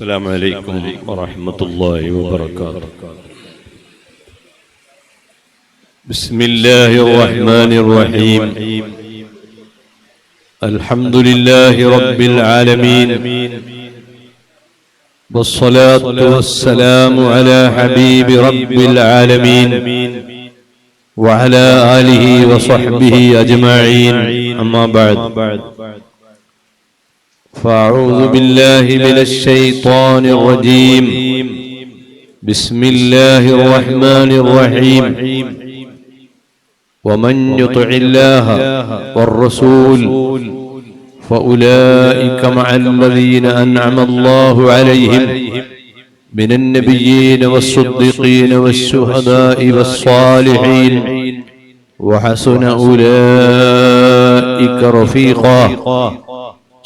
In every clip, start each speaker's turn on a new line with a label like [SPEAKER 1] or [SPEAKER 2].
[SPEAKER 1] السلام عليكم ورحمة الله وبركاته. بسم الله الرحمن الرحيم. الحمد لله رب العالمين. والصلاة والسلام على حبيب رب العالمين وعلى آله وصحبه أجمعين. أما بعد. فأعوذ بالله من الشيطان الرجيم. بسم الله الرحمن الرحيم. ومن يطع الله والرسول فأولئك مع الذين أنعم الله عليهم. من النبيين والصديقين والشهداء والصالحين. وحسن أولئك رفيقا.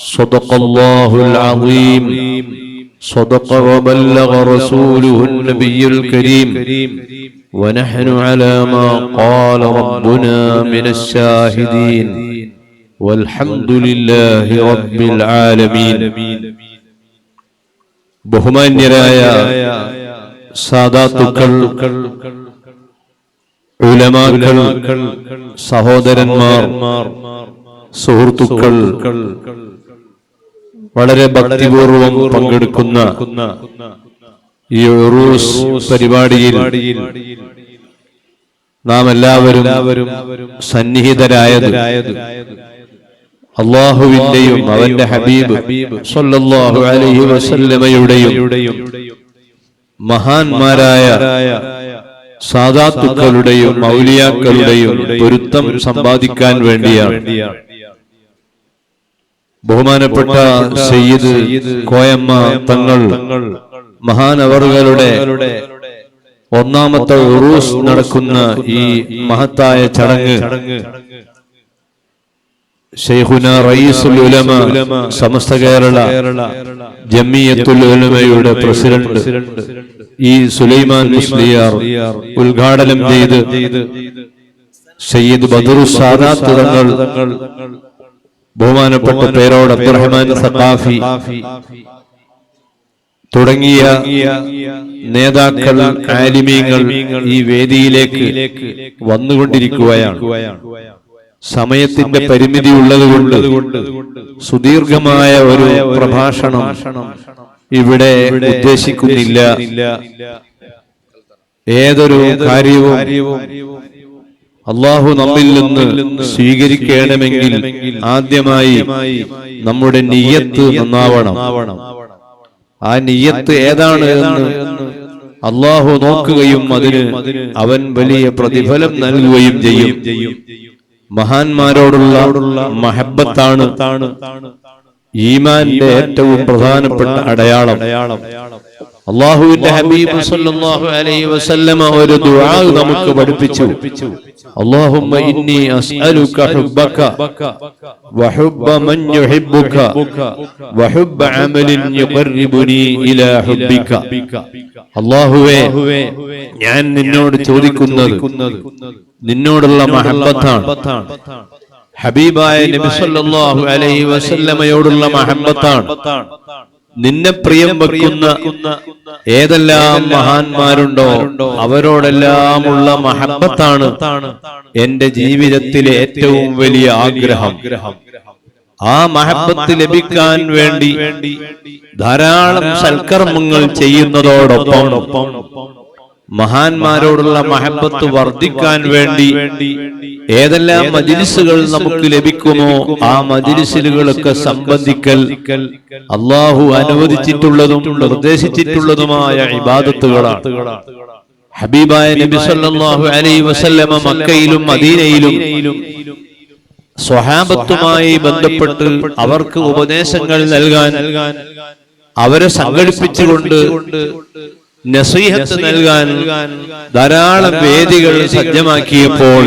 [SPEAKER 1] صدق الله العظيم صدق وبلغ رسوله النبي الكريم ونحن على ما قال ربنا من الشاهدين والحمد لله رب العالمين ബഹുമാന്യരായ സാദാത്തുക്കൾ ഉലമാക്കൾ സഹോദരന്മാർ സുഹൃത്തുക്കൾ വളരെ ഭക്തിപൂർവം പങ്കെടുക്കുന്ന ഈ ഉറൂസ് പരിപാടിയിൽ നാം എല്ലാവരും സന്നിഹിതരായത് അള്ളാഹുവിന്റെയും അവന്റെ ഹബീബ് സല്ലല്ലാഹു അലൈഹി വസല്ലമയുടെയും മഹാന്മാരായ സാദാത്തുക്കളുടെയും മൗലിയാക്കളുടെയും പൊരുത്തം സമ്പാദിക്കാൻ വേണ്ടിയാണ്. ബഹുമാനപ്പെട്ട സയ്യിദ് കോയമ്മ തങ്ങൾ മഹാനവറുകളുടെ ഒന്നാമത്തെ ഉറൂസ് നടക്കുന്ന ഈ മഹത്തായ ചടങ്ങ് ഷെയ്ഖുന റയീസുൽ ഉലമ സമസ്ത കേരള ജമിയത്തുൽ ഉലമയുടെ പ്രസിഡന്റ് ഈ സുലൈമാൻ മുസ്ലിയാർ ഉദ്ഘാടനം ചെയ്ത് സയ്യിദ് ബദറു സാദാത്ത് തങ്ങൾ ബഹുമാനപ്പെട്ട പേരോട് അബ്ദുറഹ്മാൻ സഖാഫി തുടങ്ങിയ നേതാക്കൾ ആലിമീങ്ങൾ ഈ വേദിയിലേക്ക് വന്നുകൊണ്ടിരിക്കുകയാണ്. സമയത്തിന്റെ പരിമിതി ഉള്ളതുകൊണ്ട് സുദീർഘമായ ഒരു പ്രഭാഷണം ഇവിടെ ഉദ്ദേശിക്കുന്നില്ല. ഏതൊരു കാര്യവും അള്ളാഹു നമ്മിൽ നിന്ന് സ്വീകരിക്കണമെങ്കിൽ ആദ്യമായി നമ്മുടെ നിയ്യത്ത് നന്നാവണം. ആ നിയ്യത്ത് ഏതാണ് എന്ന് അള്ളാഹു നോക്കുകയും അതിന് അവൻ വലിയ പ്രതിഫലം നൽകുകയും ചെയ്യും. മഹാന്മാരോടുള്ള മഹബത്താണ് ഈമാന്റെ ഏറ്റവും പ്രധാനപ്പെട്ട അടയാളം. അള്ളാഹുവിന്റെ ഹബീബ് സല്ലല്ലാഹു അലൈഹി വസല്ലമ ഒരു ദുആ നമുക്ക് പഠിപ്പിച്ചു. അല്ലാഹുമ്മ ഇന്നി അസ്അലുക ഹുബ്ബക. വഹുബ്ബ മൻ യുഹിബ്ബുക. വഹുബ്ബ അമലിൻ യുഖർരിബുനി ഇലാ ഹുബ്ബിക. അല്ലാഹുവേ ഞാൻ നിന്നോട് ചോദിക്കുന്നത് നിന്നോടുള്ള മഹബ്ബത്താണ് ഹബീബായ നബി സല്ലല്ലാഹു അലൈഹി വസല്ലമയോടുള്ള മഹബ്ബത്താണ് നിന്നെ പ്രിയം വെക്കുന്ന ഏതെല്ലാം മഹാന്മാരുണ്ടോ? അവരോടെല്ലാമുള്ള മഹബത്താണ് എന്റെ ജീവിതത്തിലെ ഏറ്റവും വലിയ ആഗ്രഹം. ആ മഹബത്ത് ലഭിക്കാൻ വേണ്ടി ധാരാളം സൽക്കർമ്മങ്ങൾ ചെയ്യുന്നതോടൊപ്പം മഹാന്മാരോടുള്ള മഹബത്ത് വർദ്ധിക്കാൻ വേണ്ടി ഏതെല്ലാം മജിലിസുകൾ നമുക്ക് ലഭിക്കുമോ ആ മജിലിസുകളൊക്കെ സംബന്ധിക്കൽ അള്ളാഹു അനുവദിച്ചിട്ടുള്ളതും നിർദ്ദേശിച്ചിട്ടുള്ളതുമായ ഇബാദത്തുകളാണ്. ഹബീബായ നബി സല്ലല്ലാഹു അലൈഹി വസല്ലമ മക്കയിലും മദീനയിലും സ്വഹാബത്തുമായി ബന്ധപ്പെട്ട് അവർക്ക് ഉപദേശങ്ങൾ നൽകാൻ അവരെ സംഘടിപ്പിച്ചുകൊണ്ട് നസീഹത്ത് നൽകാൻ ധാരാളം വേദികൾ സജ്ജമാക്കിയപ്പോൾ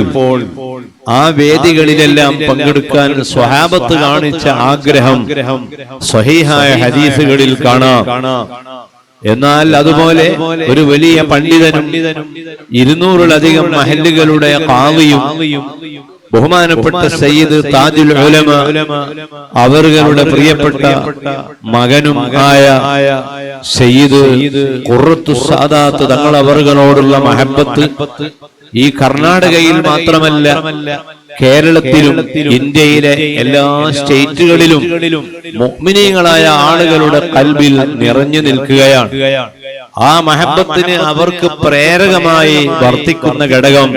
[SPEAKER 1] ആ വേദികളിലെല്ലാം പങ്കെടുക്കാൻ സ്വഹാബത്ത് കാണിച്ച ആഗ്രഹം സ്വഹീഹായ ഹദീസുകളിൽ കാണാം. എന്നാൽ അതുപോലെ ഒരു വലിയ പണ്ഡിതനും ഇരുന്നൂറിലധികം മഹല്ലുകളുടെ കാവിയും ബഹുമാനപ്പെട്ട സയ്യിദ് താജുൽ ഉലമ അവരുടെ പ്രിയപ്പെട്ട മകനും ആയ സയ്യിദ് കുറത്തു സാദാത്ത് തങ്ങൾ അവർകളോടുള്ള മഹബത്ത് ഈ കർണാടകയിൽ മാത്രമല്ല കേരളത്തിലും ഇന്ത്യയിലെ എല്ലാ സ്റ്റേറ്റുകളിലും മുഅ്മിനീങ്ങളായ ആളുകളുടെ കൽബിൽ നിറഞ്ഞു നിൽക്കുകയാണ്. ആ മഹബത്തിന് അവർക്ക് പ്രേരകമായി വർത്തിക്കുന്ന ഘടകം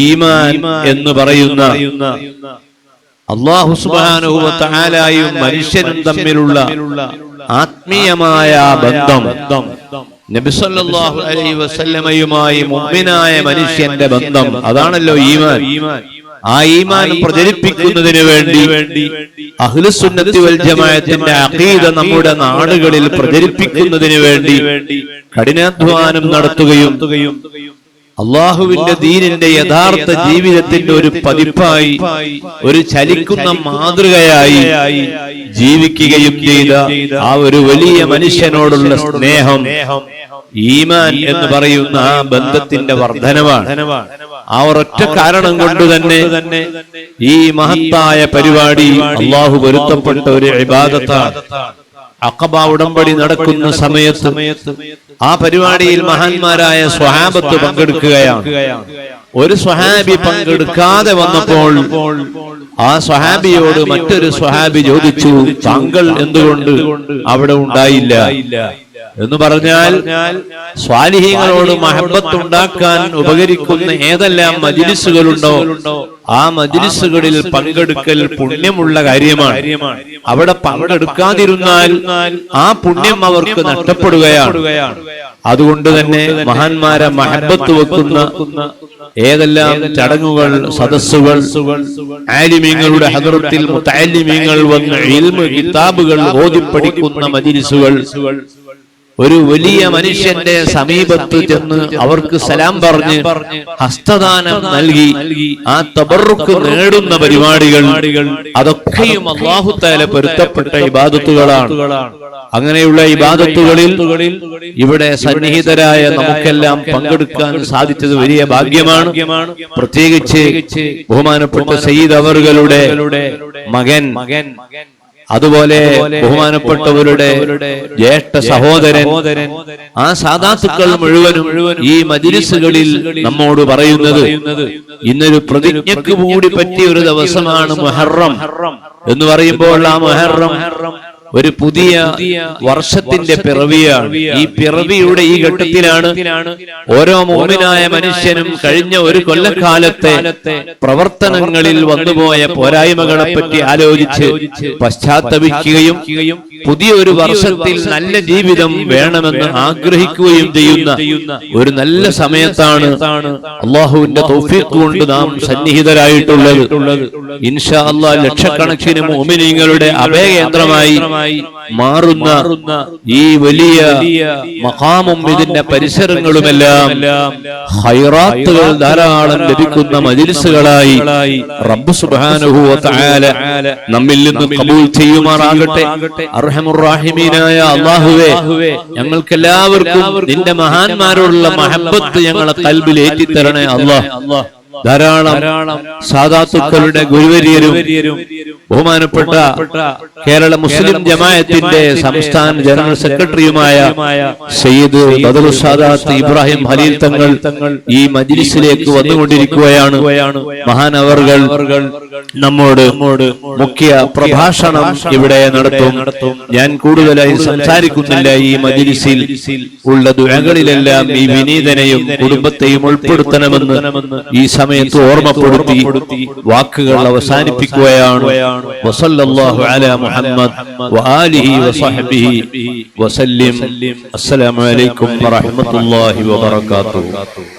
[SPEAKER 1] ഈമാൻ എന്ന് പറയുന്ന അള്ളാഹു സുബ്ഹാനഹു വ തആലയും മനുഷ്യനും തമ്മിലുള്ള ആത്മീയമായ ബന്ധം നബി സല്ലല്ലാഹു അലൈഹി വസല്ലമയുമായി മുഅ്മിനായ മനുഷ്യന്റെ ബന്ധം. അതാണല്ലോ ഈമാൻ. ആ ഈമാൻ പ്രചരിപ്പിക്കുന്നതിന് വേണ്ടി അഹ്ലുസുന്നത്തി വൽ ജമാഅത്തിന്റെ അഖീദ നമ്മുടെ നാടുകളിൽ പ്രചരിപ്പിക്കുന്നതിന് വേണ്ടി കഠിനാധ്വാനം നടത്തുകയും അള്ളാഹുവിന്റെ ദീനിന്റെ യഥാർത്ഥ ജീവിതത്തിന്റെ ഒരു പതിപ്പായി ഒരു ചലിക്കുന്ന മാതൃകയായി ജീവിക്കുകയും ചെയ്ത ആ ഒരു വലിയ മനുഷ്യനോടുള്ള സ്നേഹം ഈമാൻ എന്ന് പറയുന്ന ആ ബന്ധത്തിന്റെ വർധനമാണ് ആ ഒരൊറ്റ കാരണം കൊണ്ട് തന്നെ ഈ മഹത്തായ പരിപാടി അള്ളാഹു പൊരുത്തപ്പെട്ട ഒരു ഇബാദത്താണ്. അക്കബ ഉടമ്പടി നടക്കുന്ന സമയത്ത് ആ പരിപാടിയിൽ മഹാന്മാരായ സ്വഹാബത്ത് പങ്കെടുക്കുകയാണ്. ഒരു സ്വഹാബി പങ്കെടുക്കാതെ വന്നപ്പോൾ ആ സ്വഹാബിയോട് മറ്റൊരു സ്വഹാബി ചോദിച്ചു താങ്കൾ എന്തുകൊണ്ട് അവിടെ ഉണ്ടായില്ല? എന്ന് പറഞ്ഞാൽ സ്വാലിഹീങ്ങളോട് മഹബത്ത് ഉണ്ടാക്കാൻ ഉപകരിക്കുന്ന ഏതെല്ലാം മജിലിസുകളുണ്ടോ? ആ മജിലിസുകളിൽ പങ്കെടുക്കൽ പുണ്യമുള്ള കാര്യമാണ്. അവിടെ പങ്കെടുക്കാതിരുന്നാൽ ആ പുണ്യം അവർക്ക് നഷ്ടപ്പെടുകയാണ്. അതുകൊണ്ട് തന്നെ മഹാന്മാരെ മഹബത്ത് വെക്കുന്ന ഏതെല്ലാം ചടങ്ങുകൾ സദസ്സുകൾ ആലിമീങ്ങളുടെ ഹദർത്തിൽ മുത്താലിമീങ്ങൾ വന്ന് ഇൽമ കിതാബുകൾ ഓതിപ്പടിക്കുന്ന മജിലിസുകൾ. ഒരു വലിയ മനുഷ്യന്റെ സമീപത്ത് ചെന്ന് അവർക്ക് സലാം പറഞ്ഞ് ഹസ്തദാനം നൽകി ആ തബറുക്ക് നേടുന്ന പരിപാടികൾ അതൊക്കെയും അള്ളാഹുത്താല പൊരുത്തപ്പെട്ട ഇബാദത്തുകളാണ്. അങ്ങനെയുള്ള ഇബാദത്തുകളിൽ ഇവിടെ സന്നിഹിതരായ നമുക്കെല്ലാം പങ്കെടുക്കാൻ സാധിച്ചത് വലിയ ഭാഗ്യമാണ്. പ്രത്യേകിച്ച് ബഹുമാനപ്പെട്ട സയ്യിദ് അവറുകളുടെ മകൻ. മകൻ. അതുപോലെ ബഹുമാനപ്പെട്ടവരുടെ ജ്യേഷ്ഠ സഹോദരൻ ആ സാധാത്തുക്കൾ മുഴുവനും ഈ മജിലിസുകളിൽ നമ്മോട് പറയുന്നത് ഇന്നൊരു പ്രതിജ്ഞക്ക് കൂടി പറ്റിയ ഒരു ദിവസമാണ് മുഹറം എന്ന് പറയുമ്പോൾ ആ മുഹറം ഒരു പുതിയ വർഷത്തിന്റെ പിറവിയാണ്. ഈ പിറവിയുടെ ഈ ഘട്ടത്തിലാണ് ഓരോ മോമിനായ മനുഷ്യനും കഴിഞ്ഞ ഒരു കൊല്ലക്കാലത്തെ പ്രവർത്തനങ്ങളിൽ വന്നുപോയ പോരായ്മകളെ പറ്റി ആലോചിച്ച് പശ്ചാത്തപിക്കുകയും പുതിയ ഒരു വർഷത്തിൽ നല്ല ജീവിതം വേണമെന്ന് ആഗ്രഹിക്കുകയും ചെയ്യുന്ന ഒരു നല്ല സമയത്താണ് അള്ളാഹുവിന്റെ തൗഫീഖ് കൊണ്ട് നാം സന്നിഹിതരായിട്ടുള്ളത്. ഇൻഷാ അള്ളാഹ് ലക്ഷക്കണക്കിന് മോമിനിങ്ങളുടെ അഭയകേന്ദ്രമായി മാറുന്ന ഈ വലിയ മഹാമും ഇതിന്റെ പരിസരങ്ങളുമെല്ലാം ഹൈറാത്തുകൾ ധാരാളം ലഭിക്കുന്ന മജിലിസുകളായി റബ്ബ് സുബ്ഹാനഹു വ തആല നമ്മിൽ നിന്ന് കബൂൽ ചെയ്യുമാറാകട്ടെ. അർഹമുറാഹിമീനായ അള്ളാഹുവേ ഞങ്ങൾക്ക് എല്ലാവർക്കും നിന്റെ മഹാന്മാരോടുള്ള മഹബത്ത് ഞങ്ങളെ കൽബിൽ ഏറ്റിത്തരണേ അള്ളാഹ്. ധാരാളം സാധാത്തുക്കളുടെ ഗുരുവര്യരും ബഹുമാനപ്പെട്ട കേരള മുസ്ലിം ജമായത്തിന്റെ സംസ്ഥാന ജനറൽ സെക്രട്ടറിയുമായ സയ്യിദ് ബദറു സാദാത്ത് ഇബ്രാഹിം ഹലീൽ തങ്ങൾ ഈ മജ്ലിസിലേക്ക് വന്നുകൊണ്ടിരിക്കുകയാണ്. മഹാനവർകൾ നമ്മോട് മുഖ്യ പ്രഭാഷണം ഇവിടെ നടത്തും. ഞാൻ കൂടുതലായി സംസാരിക്കുന്നില്ല ഈ മജ്ലിസിൽ. ഉള്ള ദുരങ്ങളിലെല്ലാം ഈ വിനീതനെയും കുടുംബത്തെയും ഉൾപ്പെടുത്തണമെന്ന് ഈ സമയത്ത് ഓർമ്മപ്പെടുത്തി വാക്കുകൾ അവസാനിപ്പിക്കുകയാണ്. വസല്ലല്ലാഹു അലാ മുഹമ്മദ് വആലിഹി വസഹ്ബിഹി വസല്ലിം. അസ്സലാമു അലൈക്കും വറഹ്മത്തുള്ളാഹി വബറകാതുഹു.